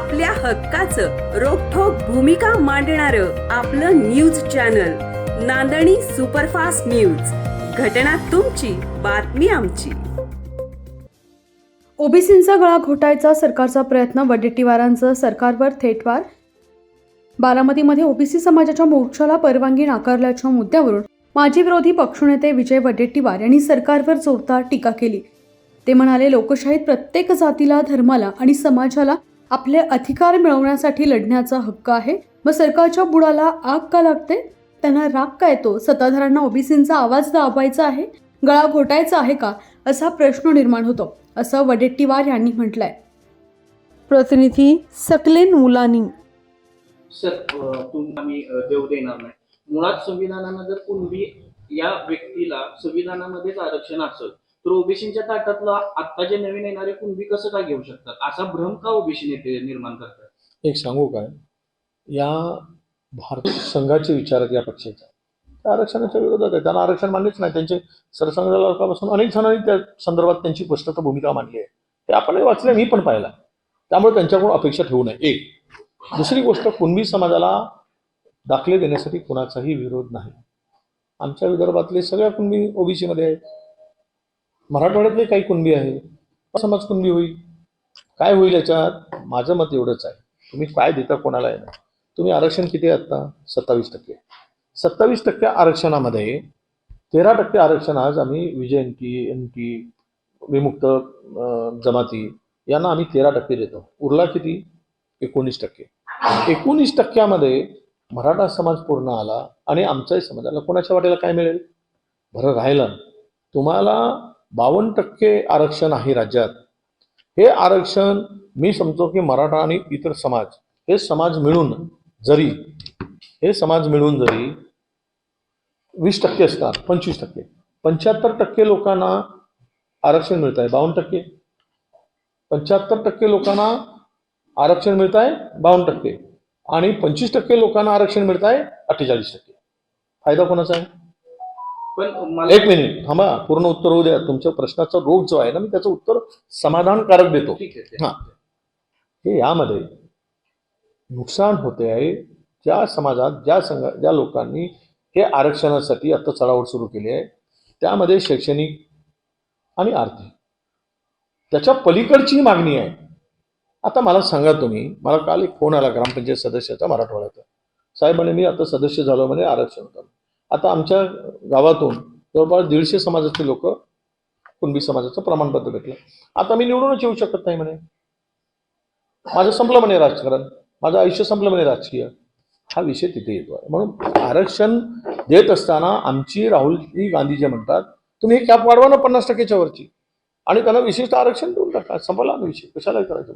आपल्या हक्काचं रोखोक भूमिका मांडणार आपलं news channel Nandani superfast news. घटना तुमची बातमी आमची. ओबीसींचा गळा घोटायचा सरकारचा प्रयत्न वडेट्टीवारांचं सरकारवर थेट वार बारामतीमध्ये ओबीसी समाजाच्या मोर्चाला परवानगी नाकारल्याच्या मुद्द्यावरून माजी विरोधी पक्षनेते विजय वडेट्टीवार यांनी सरकारवर जोरदार टीका केली. ते म्हणाले लोकशाहीत प्रत्येक जातीला धर्माला आणि समाजाला आपले अधिकार मिळवण्यासाठी लढण्याचा हक्क आहे. मग सरकारच्या बुडाला आग का लागते? त्यांना राग का येतो? सत्ताधाऱ्यांना ओबीसींचा आवाज दाबायचा आहे? गळा घोटायचा आहे का? असा प्रश्न निर्माण होतो असं वडेट्टीवार यांनी म्हटलंय. प्रतिनिधी सकलेन मुलानी. सर आम्ही देऊ देणार नाही. मुळात संविधानानं जर कुणबी या व्यक्तीला संविधानामध्येच आरक्षण असेल तर ओबीसीच्या ताटातला आता जे नवीन येणारे कुणबी कसं काय घेऊ शकतात? असा भ्रम का ओबीसी नेते निर्माण करतात? एक सांगू काय? या भारत संघाचे विचारक या पक्षाच्या त्या आरक्षणाच्या विरोधात आहे त्यांना आरक्षण मानलेच नाही. त्यांचे सरसंघापासून अनेक जणांनी त्या संदर्भात त्यांची स्पष्टता भूमिका मांडली आहे. ते आपणही वाचले मी पण पाहिला. त्यामुळे त्यांच्याकडून अपेक्षा ठेवू नये. एक. दुसरी गोष्ट कुणबी समाजाला दाखले देण्यासाठी कुणाचाही विरोध नाही. आमच्या विदर्भातले सगळ्या कुणबी ओबीसीमध्ये आहेत. मराठवाड्यातले काही कुणबी आहे? समाज कुणबी होईल? काय होईल याच्यात? माझं मत एवढंच आहे. तुम्ही काय देता कोणाला आहे ना? तुम्ही आरक्षण किती आहे आत्ता? सत्तावीस टक्के. सत्तावीस टक्के आरक्षणामध्ये तेरा टक्के आरक्षण आज आम्ही विजय एन टी विमुक्त जमाती यांना आम्ही तेरा टक्के देतो. उरला किती? एकोणीस टक्के. एकोणीस टक्क्यामध्ये मराठा समाज पूर्ण आला आणि आमच्याही समाजाला कोणाच्या वाटेला काय मिळेल? बरं राहिलं. तुम्हाला बावन्न टक्के आरक्षण आहे राज्यात. हे आरक्षण मी समजतो की मराठा आणि इतर समाज हे समाज मिळून जरी हे समाज मिळून जरी वीस टक्के असतात पंचवीस टक्के. पंच्याहत्तर टक्के लोकांना आरक्षण मिळत आहे बावन्न टक्के. पंच्याहत्तर टक्के लोकांना आरक्षण मिळत आहे बावन्न टक्के. आणि पंचवीस टक्के लोकांना आरक्षण मिळत आहे अठ्ठेचाळीस टक्के. फायदा कोणाचा आहे? पण एक मिनिट थांबा. पूर्ण उत्तर होऊ द्या. तुमच्या प्रश्नाचा रोग जो आहे ना मी त्याचं उत्तर समाधानकारक देतो. हा. हे यामध्ये नुकसान होते आहे ज्या समाजात ज्या संघ ज्या लोकांनी हे आरक्षणासाठी आता चढावड सुरू केली आहे. त्यामध्ये शैक्षणिक आणि आर्थिक. त्याच्या पलीकडची मागणी आहे. आता मला सांगा तुम्ही मला काल एक फोन आला ग्रामपंचायत सदस्याचा मराठवाड्याचा. साहेब म्हणे मी आता सदस्य झालो म्हणे आरक्षण होतं. आता आमच्या गावातून जवळपास दीडशे समाजाचे लोक कुणबी समाजाचं प्रमाणपत्र भेटलं आता मी निवडूनच येऊ शकत नाही म्हणे. माझं संपलं म्हणे राजकारण. माझं आयुष्य संपलं म्हणे राजकीय. हा विषय तिथे येतो आहे. म्हणून आरक्षण देत असताना आमची राहुलजी गांधी जे म्हणतात तुम्ही हे कॅप वाढवा ना पन्नास टक्क्याच्या वरची आणि त्यांना विशिष्ट आरक्षण देऊन टाका. संपला ना विषय. कशाला करायचं?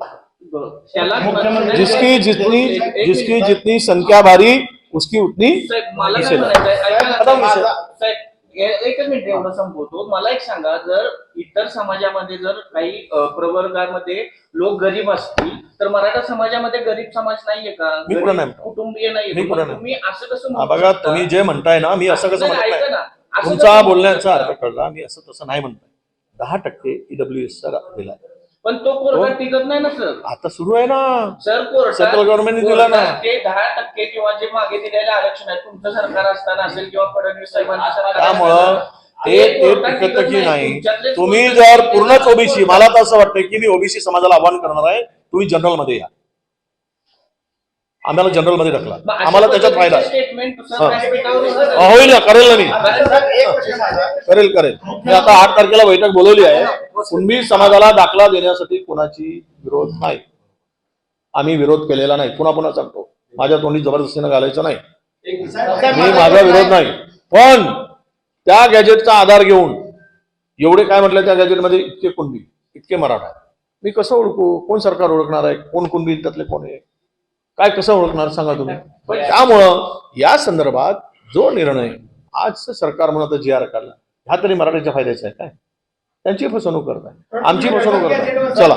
जिसकी जितनी जिसकी. जितनी संख्या भारी उसकी उतनी मला काय विषय म्हणायचं आहे, ऐका ना, आता विषय. माझा- साहेब, ए- एकच मिनिट एवढं संपवतो मला एक सांगा जर इतर समाजामध्ये जर काही अ, प्रवर्गामध्ये लोक गरीब असतील तर मराठा समाजामध्ये गरीब समाज नाहीये का मी कुठं नाही म्हणतो. कुटुंबीय नाहीये मी मग कुठं नाही तुम्ही असं कसं हा, म्हणू बघा शकता? तुम्ही जे म्हणताय ना मी असं कसं नाही, म्हणत ऐका नाही ना. असं तुमचा म्हणू बोलण्याचा शकता? अर्थ कळला मी असं तसं नाही म्हणतोय दहा टक्के ईडब्ल्यू एस दिलाय पण तो कोर्टात हो. टिकत नाही ना सर आता सुरू आहे ना सर कोर्टात Central government ने दिला ना. ते दहा टक्के किंवा जे मागे दिलेले आरक्षण आहे तुमचं सरकार असताना असेल किंवा फडणवीस साहेबांचं सरकार त्यामुळं ते ते टिकत की नाही. तुम्ही जर पूर्णच. ओबीसी मला तर असं वाटतं की मी ओबीसी समाजाला आव्हान करणार आहे तुम्ही जनरलमध्ये या आम्हाला जनरलमध्ये टाकला आम्हाला त्याच्यात फायदा. हा. होईल ना करेल ना मी. बरं, सर, एक प्रश्न माझा. करेल करेल. मी आता आठ तारखेला बैठक बोलवली आहे. कुणबी समाजाला दाखला देण्यासाठी कोणाची विरोध नाही. आम्ही विरोध केलेला नाही. पुन्हा पुन्हा सांगतो माझ्या तोंडी जबरदस्तीनं घालायचं नाही. मी माझा विरोध नाही. पण त्या गॅजेटचा आधार घेऊन एवढे काय म्हटलं त्या गॅजेटमध्ये इतके कुणबी इतके मराठा मी कसं ओळखू? कोण सरकार ओळखणार आहे? कोण कुणबी? त्यातले कोण आहे? काय कसं ओळखणार सांगा तुम्ही? पण त्यामुळं या संदर्भात जो निर्णय आज सरकार म्हणून आता जी आर काढला हा तरी मराठीच्या फायद्याचा आहे काय? त्यांची फसवणूक करताय आमची फसवणूक करताय चला.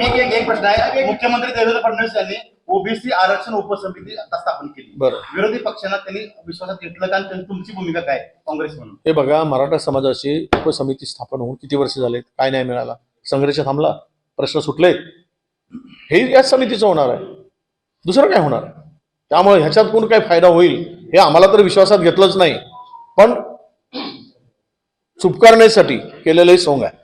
एक एक एक प्रश्न आहे. मुख्यमंत्री देवेंद्र फडणवीस यांनी ओबीसी आरक्षण उपसमिती आता स्थापन केली. बरं. विरोधी पक्षांना त्यांनी विश्वासात घेतलं का आणि त्यांची तुमची भूमिका काय काँग्रेस म्हणून. हे बघा मराठा समाजाची उपसमिती स्थापन होऊन किती वर्ष झालेत? काय नाही मिळाला? संघर्ष थांबला? प्रश्न सुटलेत? हे या समितीचं होणार आहे. दुसरं काय होणार? त्यामुळे ह्याच्यात कोण काय फायदा होईल हे आम्हाला तर विश्वासात घेतलंच नाही. पण चुपकारण्यासाठी केलेलं सोंग आहे.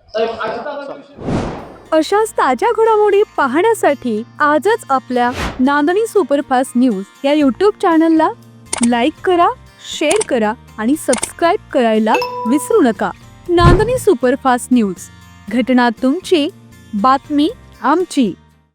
अशाच ताज्या घडामोडी पाहण्यासाठी आजच आपल्या नांदणी सुपरफास्ट न्यूज या यूट्यूब चॅनलला लाईक करा शेअर करा आणि सबस्क्राईब करायला विसरू नका. Nandani superfast news. घटना तुमची बातमी आमची.